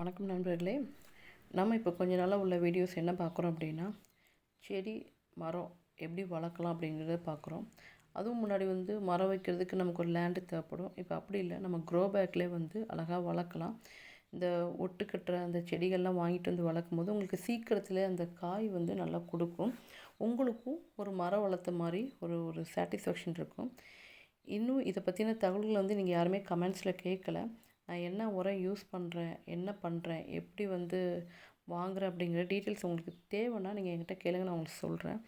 வணக்கம் நண்பர்களே. நம்ம இப்போ கொஞ்ச நாளாக உள்ள வீடியோஸ் என்ன பார்க்குறோம் அப்படின்னா செடி மரம் எப்படி வளர்க்கலாம் அப்படிங்கிறத பார்க்குறோம் அதுவும் முன்னாடி வந்து மரம் வைக்கிறதுக்கு நமக்கு ஒரு லேண்டு தேவைப்படும். இப்போ அப்படி இல்லை. நம்ம க்ரோ பேக்லேயே வந்து அழகாக வளர்க்கலாம். இந்த ஒட்டு கட்டுற அந்த செடிகள்லாம் வாங்கிட்டு வந்து வளர்க்கும் போது உங்களுக்கு சீக்கிரத்தில் அந்த காய் வந்து நல்லா கொடுக்கும். உங்களுக்கும் ஒரு மரம் வளர்த்த மாதிரி ஒரு ஒரு சாட்டிஸ்ஃபேக்ஷன் இருக்கும். இன்னும் இதை பற்றின தகவல்கள் வந்து நீங்கள் யாருமே கமெண்ட்ஸில் கேட்கல நான் என்ன உரம் யூஸ் பண்ணுறேன் என்ன பண்ணுறேன் எப்படி வந்து வாங்குகிறேன் அப்படிங்கிற டீட்டெயில்ஸ் உங்களுக்கு தேவைன்னா நீங்கள் என்கிட்ட கேளுங்க நான் உங்களுக்கு சொல்கிறேன்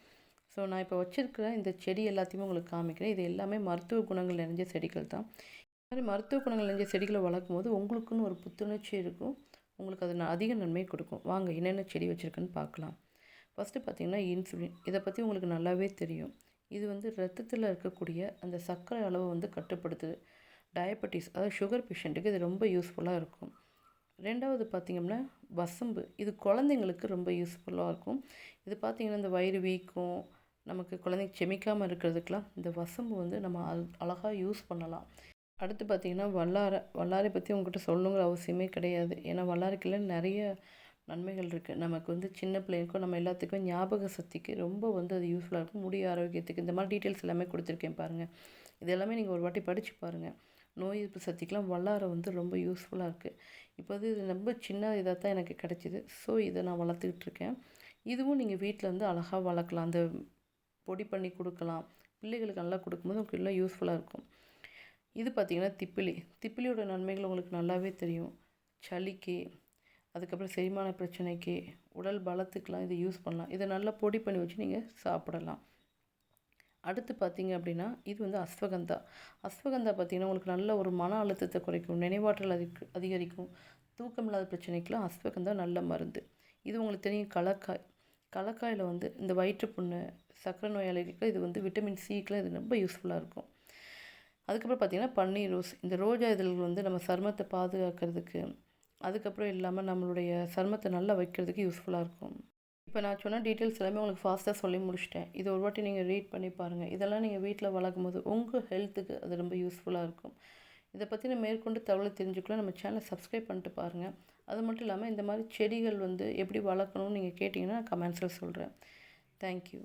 ஸோ நான் இப்போ வச்சுருக்கிற இந்த செடி எல்லாத்தையுமே உங்களுக்கு காமிக்கிறேன். இது எல்லாமே மருத்துவ குணங்கள் நிறைஞ்ச செடிகள் தான். இந்த மாதிரி மருத்துவ குணங்கள் நிறைஞ்ச செடிகளை வளர்க்கும் போது உங்களுக்குன்னு ஒரு புத்துணர்ச்சி இருக்கும். உங்களுக்கு அது அதிக நன்மை கொடுக்கும். வாங்க என்னென்ன செடி வச்சுருக்குன்னு பார்க்கலாம். ஃபஸ்ட்டு பார்த்திங்கன்னா இன்சுலின். இதை பற்றி உங்களுக்கு நல்லாவே தெரியும். இது வந்து ரத்தத்தில் இருக்கக்கூடிய அந்த சர்க்கரை அளவை வந்து கட்டுப்படுத்துது. டயபெட்டிஸ் அதாவது சுகர் பேஷண்ட்டுக்கு இது ரொம்ப யூஸ்ஃபுல்லாக இருக்கும். ரெண்டாவது பார்த்திங்கன்னா வசம்பு. இது குழந்தைங்களுக்கு ரொம்ப யூஸ்ஃபுல்லாக இருக்கும். இது பார்த்திங்கன்னா இந்த வயிறு வீக்கம் நமக்கு குழந்தைங்க செமிக்காமல் இருக்கிறதுக்கெலாம் இந்த வசம்பு வந்து நம்ம அழகாக யூஸ் பண்ணலாம். அடுத்து பார்த்திங்கன்னா வல்லாரை வல்லாரை பற்றி உங்கள்கிட்ட சொல்லணுங்கிற அவசியமே கிடையாது. ஏன்னா வல்லாரைக்குள்ள நிறைய நன்மைகள் இருக்குது நமக்கு வந்து சின்ன பிள்ளைங்களுக்கும் நம்ம எல்லாத்துக்கும் ஞாபக சக்திக்கு ரொம்ப வந்து அது யூஸ்ஃபுல்லாக இருக்கும். முடி ஆரோக்கியத்துக்கு இந்த மாதிரி டீட்டெயில்ஸ் எல்லாமே கொடுத்துருக்கேன் பாருங்கள் இது எல்லாமே நீங்கள் ஒரு வாட்டி படித்து பாருங்கள் நோய் எதிர்ப்பு சக்திக்கெலாம் வல்லாரை வந்து ரொம்ப யூஸ்ஃபுல்லாக இருக்குது இப்போ வந்து இது ரொம்ப சின்ன இதாக தான் எனக்கு கிடச்சிது. ஸோ இதை நான் வளர்த்துக்கிட்டு இருக்கேன். இதுவும் நீங்கள் வீட்டில் வந்து அழகாக வளர்க்கலாம். அந்த பொடி பண்ணி கொடுக்கலாம். பிள்ளைகளுக்கு நல்லா கொடுக்கும்போது உங்களுக்கு எல்லாம் யூஸ்ஃபுல்லாக இருக்கும். இது பார்த்திங்கன்னா திப்பிலி. திப்பிலியோட நன்மைகள் உங்களுக்கு நல்லாவே தெரியும். சளிக்கு அதுக்கப்புறம் செரிமான பிரச்சனைக்கு உடல் பலத்துக்கெலாம் இதை யூஸ் பண்ணலாம். இதை நல்லா பொடி பண்ணி வச்சு நீங்கள் சாப்பிடலாம். அடுத்து பார்த்தீங்க அப்படின்னா இது வந்து அஸ்வகந்தா. அஸ்வகந்தா பார்த்திங்கன்னா உங்களுக்கு நல்ல ஒரு மன அழுத்தத்தை குறைக்கும் நினைவாற்றல் அதிக அதிகரிக்கும் தூக்கமில்லாத பிரச்சனைக்கெலாம் அஸ்வகந்தா நல்ல மருந்து. இது உங்களுக்கு தெரியும் கலக்காய். கலக்காயில் வந்து இந்த வயிற்றுப்புண்ணு சக்கரை நோயாளிகளுக்கு இது வந்து விட்டமின் சிக்கெலாம் இது ரொம்ப யூஸ்ஃபுல்லாக இருக்கும். அதுக்கப்புறம் பார்த்திங்கன்னா பன்னீர் ரோஸ். இந்த ரோஜா இதழ்கள் வந்து நம்ம சருமத்தை பாதுகாக்கிறதுக்கு அதுக்கப்புறம் இல்லாமல் நம்மளுடைய சருமத்தை நல்லா வைக்கிறதுக்கு யூஸ்ஃபுல்லாக இருக்கும். இப்போ நான் சொன்ன டீட்டெயில்ஸ் எல்லாமே உங்களுக்கு ஃபாஸ்ட்டாக சொல்லி முடிச்சிட்டேன். இது ஒரு வாட்டி நீங்கள் ரீட் பண்ணி பாருங்கள் இதெல்லாம் நீங்கள் வீட்டில் வளர்க்கும் போது உங்கள் ஹெல்த்துக்கு அது ரொம்ப யூஸ்ஃபுல்லாக இருக்கும். இதை பற்றி நான் மேற்கொண்டு தகவலை தெரிஞ்சுக்கலாம் நம்ம சேனலை சப்ஸ்கிரைப் பண்ணிட்டு பாருங்கள் அது மட்டும் இல்லாமல் இந்த மாதிரி செடிகள் வந்து எப்படி வளர்க்கணும்னு நீங்கள் கேட்டிங்கன்னா நான் கமெண்ட்ஸில் சொல்கிறேன் தேங்க்யூ